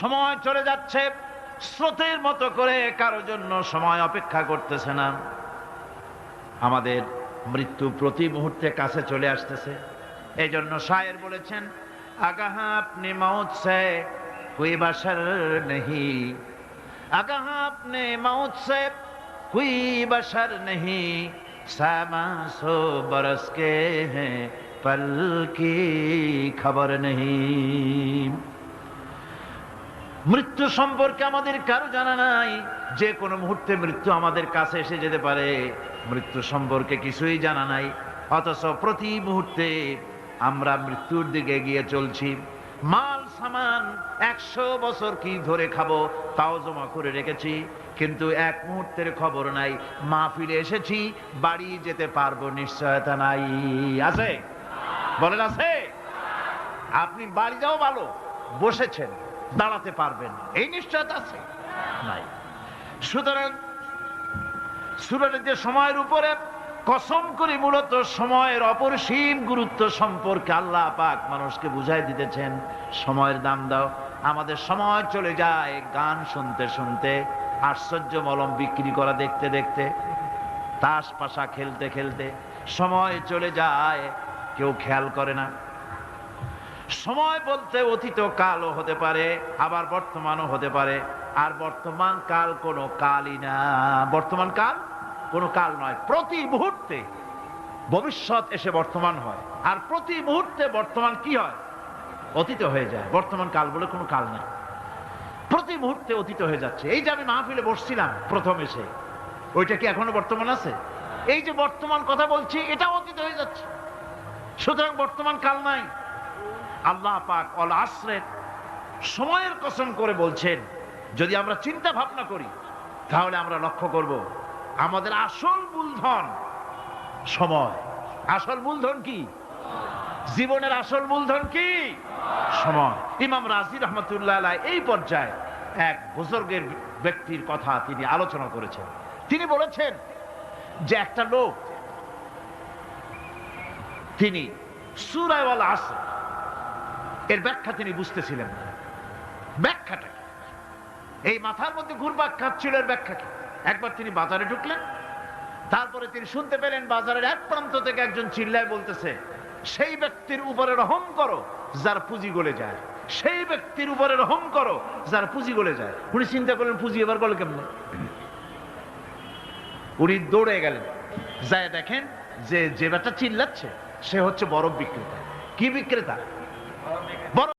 সময় চলে যাচ্ছে, স্রোতের মতো করে কারও জন্য সময় অপেক্ষা করতেছে না। আমাদের মৃত্যু প্রতি মুহূর্তে কাছে চলে আসতেছে। এই জন্য শায়ের বলেছেন, আগাহা আপনি মৌত সে হুই বাসার নেহি। আগাহা আপনি মৌত সে হুই বাসার নেহি। সামা সো বরস হ্যাঁ পল খবর নেই মৃত্যু সম্পর্কে আমাদের কারও জানা নাই। যে কোনো মুহূর্তে মৃত্যু আমাদের কাছে এসে যেতে পারে। মৃত্যু সম্পর্কে কিছুই জানা নাই। অথচ প্রতি মুহূর্তে আমরা মৃত্যুর দিকে গিয়ে চলছি। মাল, সামান, একশো বছর কি ধরে খাব তাও জমা করে রেখেছি। কিন্তু এক মুহূর্তের খবর নাই। মা ফিরে এসেছি। বাড়ি যেতে পারব নিশ্চয়তা নাই। আছে? বলেন, আছে? আপনি বাড়ি যাও ভালো। বসেছেন। দাঁড়াতে পারবেন। এই নিশ্চয়তা আছে? নাই। সুতরাং সুরের যে সময়ের উপরে কসম করে মূলত সময়ের অপরিসীম গুরুত্ব সম্পর্কে আল্লাহ পাক মানুষকে বুঝাই দিতেছেন। সময়ের দাম দাও। আমাদের সময় চলে যায় গান শুনতে শুনতে, আশ্চর্য মলম বিক্রি করা দেখতে দেখতে, তাস পাশা খেলতে খেলতে সময় চলে যায়, কেউ খেয়াল করে না। সময় বলতে অতীত কালও হতে পারে, আবার বর্তমানও হতে পারে। আর বর্তমান কাল কোনো কালই না। বর্তমান কাল কোনো কাল নয়, প্রতি মুহূর্তে ভবিষ্যৎ এসে বর্তমান হয়। আর প্রতি মুহূর্তে বর্তমান কি হয়? অতীত হয়ে যায়। বর্তমান কাল বলে কোনো কাল নেই। প্রতি মুহূর্তে অতীত হয়ে যাচ্ছে। এই যে আমি মাহফিলে বসছিলাম প্রথম এসে, ওইটা কি এখনও বর্তমান আছে? এই যে বর্তমান কথা বলছি, এটা অতীত হয়ে যাচ্ছে। সুতরাং বর্তমান কাল নাই। আল্লাহ পাক অল আশ্রের সময়ের কসম করে বলছেন, যদি আমরা চিন্তা ভাবনা করি, তাহলে আমরা লক্ষ্য করব আমাদের আসল মূলধন সময়। আসল মূলধন কি? জীবনের আসল মূলধন কি? সময়। ইমাম রাজি রহমতুল্লাহ এই পর্যায়ে এক বুজুর্গের ব্যক্তির কথা তিনি আলোচনা করেছেন। তিনি বলেছেন যে একটা লোক, তিনি সুরায়ওয়ালা আসর এর ব্যাখ্যা তিনি বুঝতেছিলেন ব্যাখ্যাটা এই মাথার মধ্যে ঘুরপাক খাচ্ছিল এর ব্যাখ্যা কি? একবার তিনি বাজারে ঢুকলেন, তারপরে তিনি শুনতে পেলেন বাজারের এক প্রান্ত থেকে একজন চিল্লায় বলতেছে, সেই ব্যক্তির উপরে রহম করো, যার পুঁজি গলে যায়। সেই ব্যক্তির উপরে রহম করো, যার পুঁজি গলে যায়। উনি চিন্তা করলেন, পুঁজি এবার গলে কেমন? উনি দৌড়ে গেলেন। যায় দেখেন যে যে ব্যাটা চিল্লাচ্ছে, সে হচ্ছে বরফ বিক্রেতা। কি বিক্রেতা? বরফ